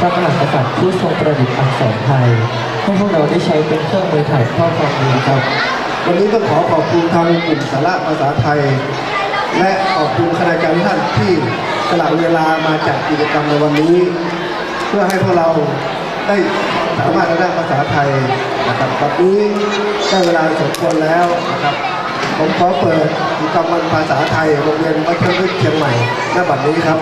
พระมหากษัตริย์ผู้ทรงประดิษฐ์อักษรไทย ให้พวกเราได้ใช้เป็นเครื่องมือถ่ายทอดความดีครับ วันนี้ต้องขอขอบคุณทางกลุ่มสาระภาษาไทย และขอบคุณคณาจารย์ทุกท่านที่สละเวลามาจัดกิจกรรมในวันนี้ เพื่อให้พวกเราได้สามารถเรียนภาษาไทยนะครับวันนี้ได้เวลาสมควรแล้วนะครับผมขอเปิดกิจกรรมวันภาษาไทยโรงเรียนวัดเชิงเชียงใหม่ณบัดนี้ครับ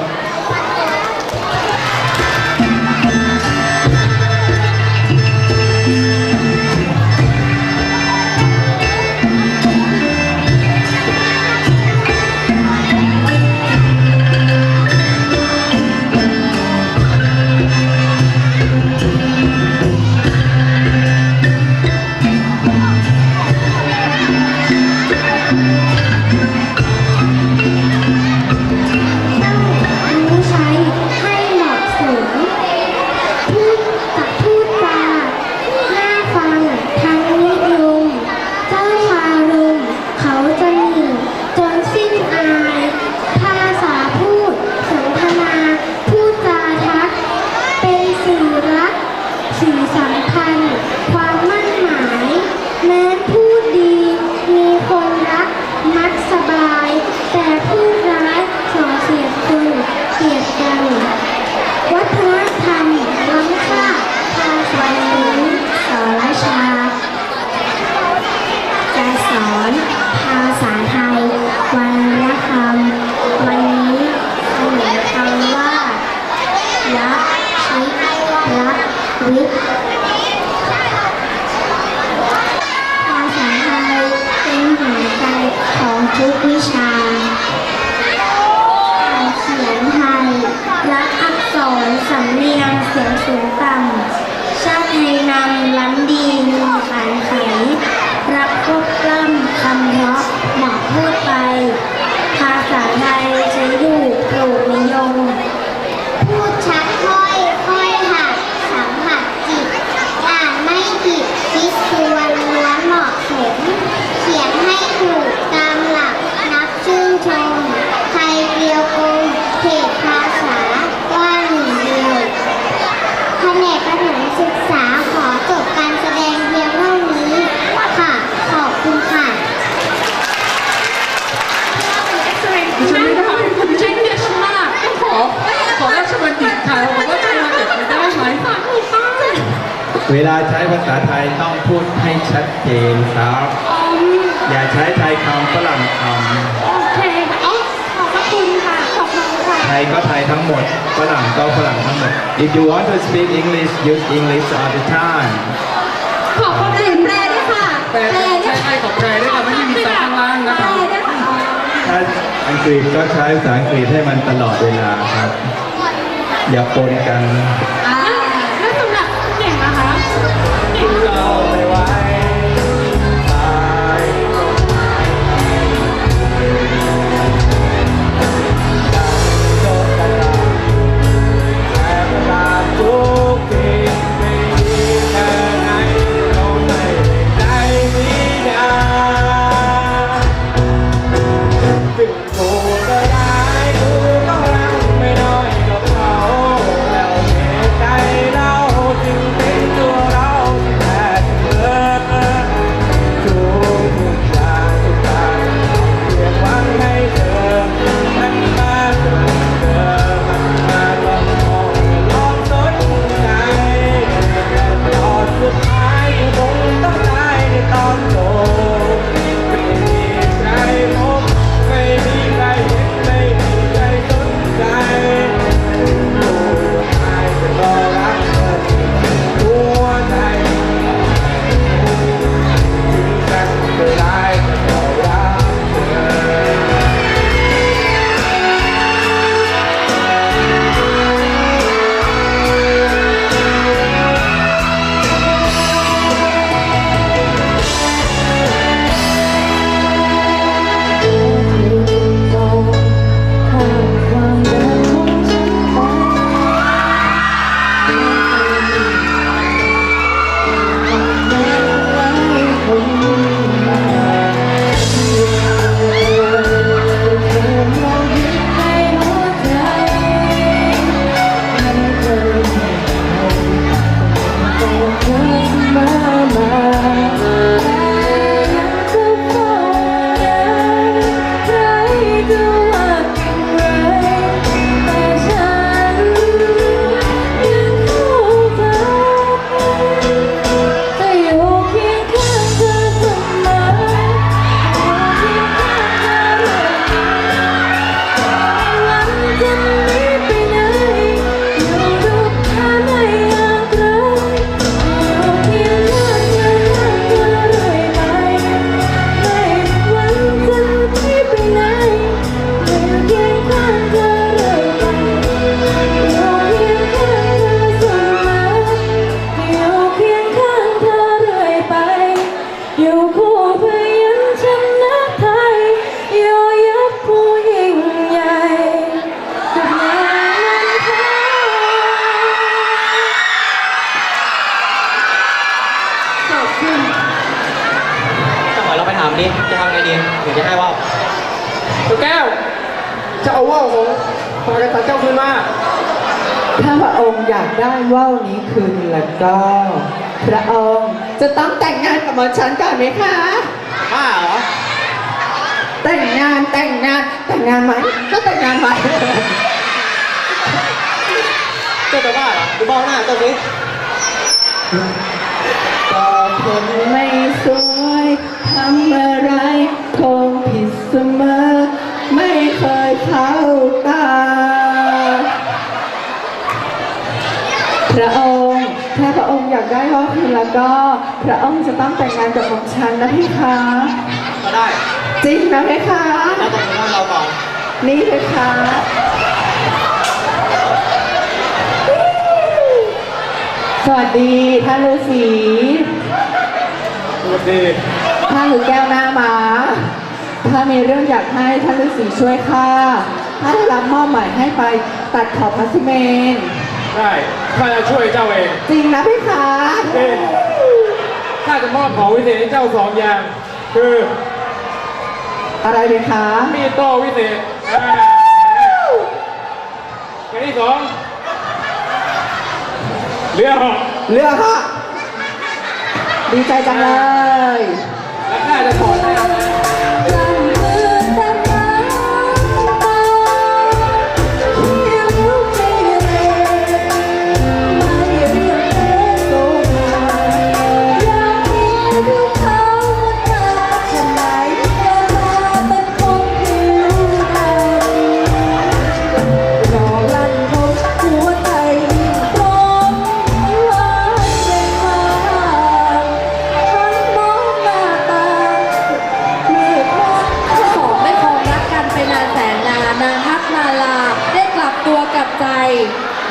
เวลาใช้ภาษาไทยต้องพูดให้ชัดเจนครับ อย่าใช้ไทยคำฝรั่งคโอเคอ๋อขอบพระคุณค่ะ ขอบคุณค่ะำไทยก็ไทยทั้งหมด ฝรั่งก็ฝรั่งทั้งหมด If you want to speak English use English all the time ขอบคุณแปลด้วยค่ะแปลใช้ไทยของแปลด้วยค่ะไม่ได้มีสายข้างล่างนะแปลคะด้วยค่ะถ้าอังกฤษก็ใช้ภาษาอังกฤษให้มันตลอดเวลาครับ อย่าปนกัน อ่าากได้ว่าวนี้คืนแล้วก็ พระองค์จะต้องแต่งงานกับหมอฉันก่อนไหมคะบ้าเหรอ แต่งงานแต่งงานแต่งงานไหมก็แต่งงานไหมเจ้าจะบ้าเหรอดูบ้าหน้าเจ้าสิก็คนไม่สวยทำอะไร ระองค์ ถ้าพระองค์อยากได้ว่าวคืนแล้วก็พระองค์จะต้องแต่งงานกับหม่อมฉันนะพี่คะก็ได้จริงนะพี่คะเราต้องดูว่าเราก่อนนี่เลยค่ะสวัสดีท่านฤาษีสวัสดีท่านคือแก้วหน้ามาถ้ามีเรื่องอยากให้ท่านฤาษีช่วยข้าถ้าได้รับมอบหมายให้ไปตัดขอบพระสิเมน ได้ข้าจะช่วยเจ้าเองจริงนะพี่คะเอ๊ะข้าจะมอบของวิเศษให้เจ้าสองอย่าง คืออะไรเลยคะมีดโต้วิเศษอ่าอย่างที่สองเรือเหาะเลือกค่ะดีใจจังเลย และข้าจะถอดให้ ลับตัวกลับใจ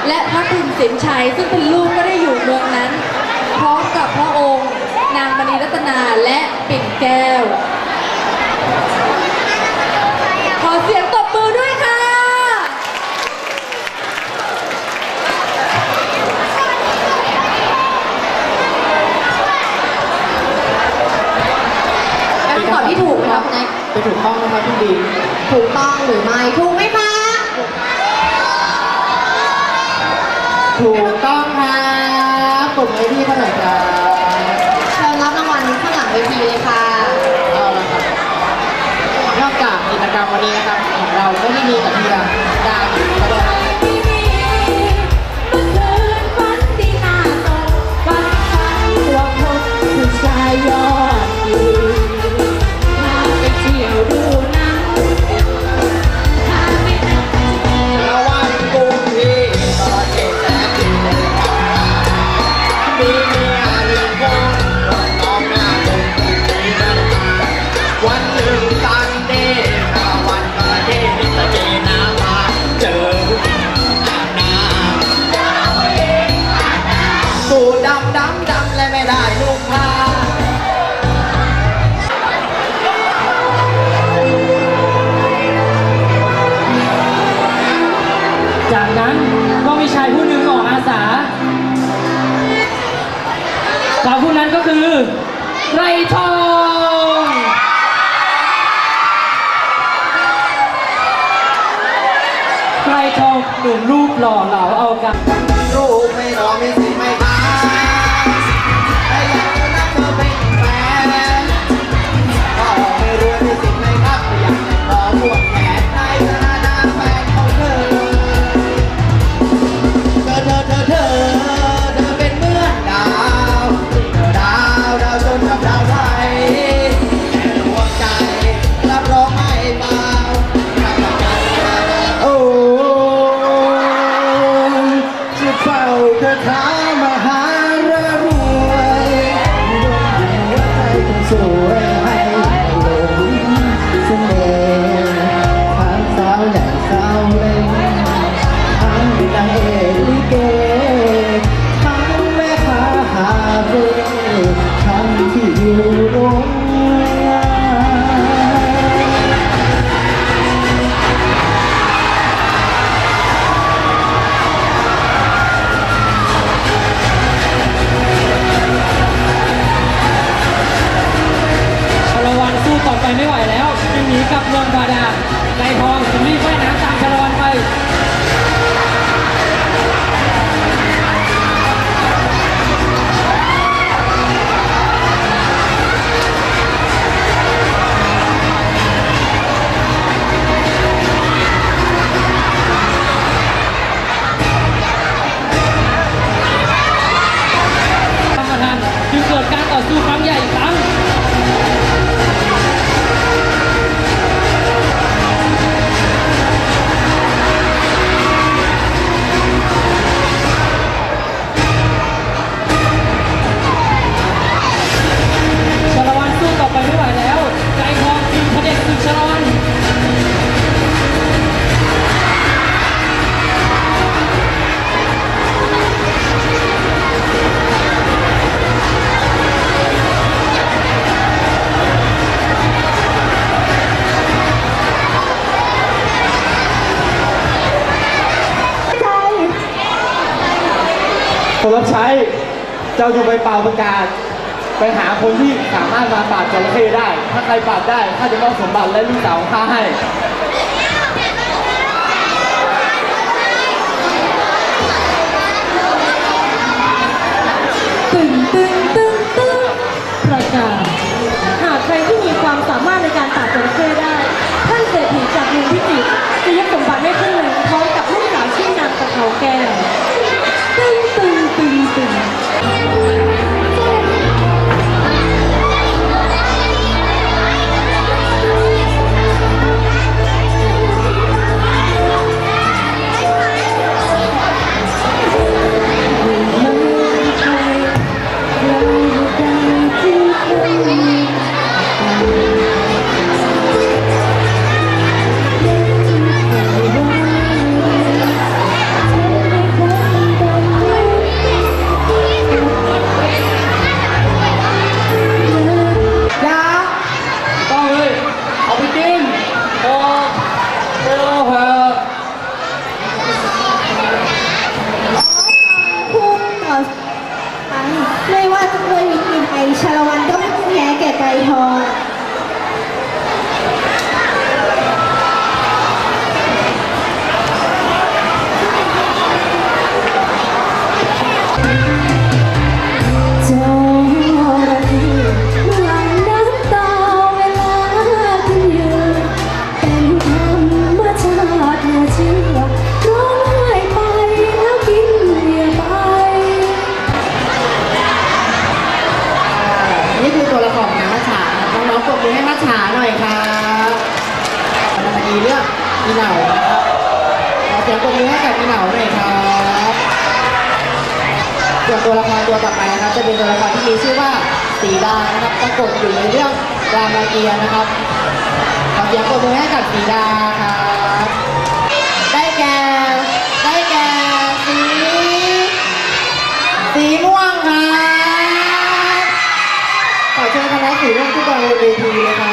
และพระคุณสินชัยซึ่งเป็นลูกก็ได้อยู่เมืองนั้น พร้อมกับพระองค์ นางมณีรัตนาและปิ่นแก้ว ขอเสียงตบมือด้วยค่ะ เป็นคำตอบที่ถูกไหมคะคุณแน็ก เป็นถูกต้องนะคะพี่ดีถูกต้องหรือไม่ ถูกไหมคะ ถูกต้องครับปลุ่มือให้พี่เขาหร่ครับเชิญรับรางวัลข้างหลังเวทีเลยค่ะ เอาละครับนอกจากกิจกรรมวันนี้นะครับของเราไม่ได้มีแต่ ทองไรทองหนุ่มรูปหล่อเหลาเอากัน ไม่ไหว รับใช้ เจ้าจงไปเป่าประกาศ ไปหาคนที่สามารถมาปราบจระเข้ได้ ถ้าใครปราบได้ข้าจะมอบสมบัติและลูกสาวของข้าให้ตึงตึงตึงตึงประกาศ หากใครที่มีความสามารถในการปราบจระเข้ได้ ท่านเศรษฐีจากเมืองพิจิตรจะยกสมบัติให้ท่านหนึ่งพร้อมกับลูกสาวชื่อนางตะเขาแก้ว นะครับ จะเป็นตัวละครที่มีชื่อว่าสีดานะครับปรากฏอยู่ในเรื่องรามเกียรตินะครับขอเสียงปรบมือให้กับสีดาครับได้แก่ได้แก่สี สีม่วงครับขอเชิญคณะสีม่วงทุกคนบนเวทีเลยค